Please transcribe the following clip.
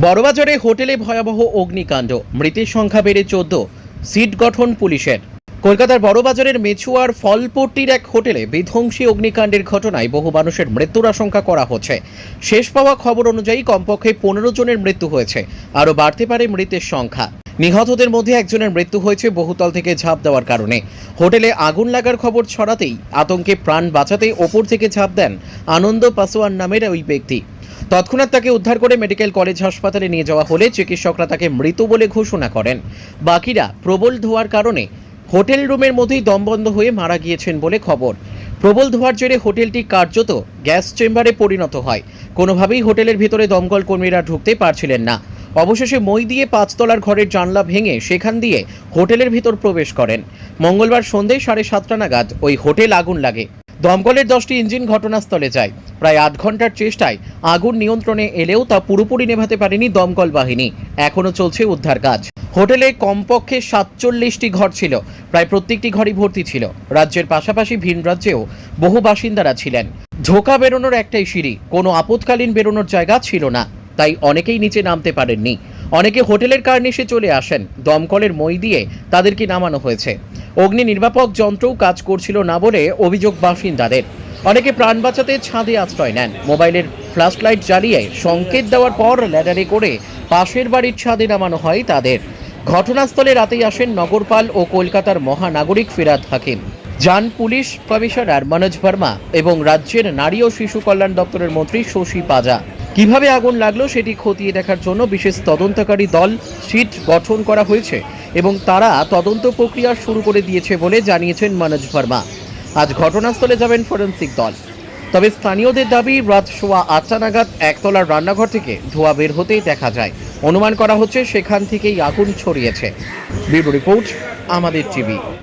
বড়বাজারে হোটেলে ভয়াবহ অগ্নিকাণ্ড। মৃতের সংখ্যা বেড়ে চোদ্দ। সিট গঠন পুলিশের। কলকাতার বড়বাজারের মেছুয়ার ফলপট্টির এক হোটেলে বিধ্বংসী অগ্নিকাণ্ডের ঘটনায় বহু মানুষের মৃত্যুর আশঙ্কা করা হচ্ছে। শেষ পাওয়া খবর অনুযায়ী কমপক্ষে পনেরো জনের মৃত্যু হয়েছে। আরও বাড়তে পারে মৃতের সংখ্যা। নিহতদের মধ্যে একজনের মৃত্যু হয়েছে বহুতল থেকে ঝাঁপ দেওয়ার কারণে। হোটেলে আগুন লাগার খবর ছড়াতেই আতঙ্কে প্রাণ বাঁচাতে ওপর থেকে ঝাঁপ দেন আনন্দ পাসোয়ান নামের ওই ব্যক্তি। তৎক্ষণাৎ তাকে উদ্ধার করে মেডিকেল কলেজ হাসপাতালে নিয়ে যাওয়া হলে চিকিৎসকরা তাকে মৃত বলে ঘোষণা করেন। বাকিরা প্রবল ধোয়ার কারণে হোটেল রুমের মধ্যেই দমবন্ধ হয়ে মারা গিয়েছেন বলে খবর। প্রবল ধোয়ার জেরে হোটেলটি কার্যত গ্যাস চেম্বারে পরিণত হয়। কোনোভাবেই হোটেলের ভিতরে দমকল কর্মীরা ঢুকতে পারছিলেন না। অবশেষে মই দিয়ে পাঁচতলার ঘরের জানলা ভেঙে সেখান দিয়ে হোটেলের ভিতর প্রবেশ করেন। মঙ্গলবার সন্ধে সাড়ে সাতটা নাগাদ ওই হোটেল আগুন লাগে। দমকলের দশটি ইঞ্জিন ঘটনাস্থলে যায়। প্রায় আধ ঘণ্টার চেষ্টায় আগুন নিয়ন্ত্রণে এলেও তা পুরোপুরি নেভাতে পারেনি দমকল বাহিনী। এখনও চলছে উদ্ধার কাজ। হোটেলে কমপক্ষে সাতচল্লিশটি ঘর ছিল। প্রায় প্রত্যেকটি ঘরই ভর্তি ছিল। রাজ্যের পাশাপাশি ভিন রাজ্যেও বহু বাসিন্দারা ছিলেন। ঝোঁকা বেরোনোর একটাই সিঁড়ি। কোনো আপৎকালীন বেরোনোর জায়গা ছিল না। তাই অনেকেই নিচে নামতে পারেননি। অনেকে হোটেলের কার্নিশে চলে আসেন। দমকলের মই দিয়ে তাদেরকে নামানো হয়েছে। অগ্নি নির্বাপক যন্ত্রও কাজ করছিল না বলে অভিযোগ বাসিন্দাদের। অনেকে প্রাণ বাঁচাতে ছাদে আশ্রয় নেন। মোবাইলের ফ্ল্যাশ লাইট জ্বালিয়ে সংকেত দেওয়ার পর ল্যাডারে করে পাশের বাড়ির ছাদে নামানো হয় তাদের। ঘটনাস্থলে রাতেই আসেন নগরপাল ও কলকাতার মহানাগরিক ফিরাদ হাকিম। যান পুলিশ কমিশনার মনোজ ভার্মা এবং রাজ্যের নারী ও শিশু কল্যাণ দপ্তরের মন্ত্রী শশী পাজা। কীভাবে আগুন লাগল সেটি খতিয়ে দেখার জন্য বিশেষ তদন্তকারী দল সিট গঠন করা হয়েছে এবং তারা তদন্ত প্রক্রিয়া শুরু করে দিয়েছে বলে জানিয়েছেন মনোজ ভার্মা। আজ ঘটনাস্থলে যাবেন ফরেন্সিক দল। তবে স্থানীয়দের দাবি, রাত সোয়া আটটা নাগাদ একতলার রান্নাঘর থেকে ধোঁয়া বের হতেই দেখা যায়। অনুমান করা হচ্ছে সেখান থেকেই আগুন ছড়িয়েছে। ব্যুরো রিপোর্ট, আমাদের টিভি।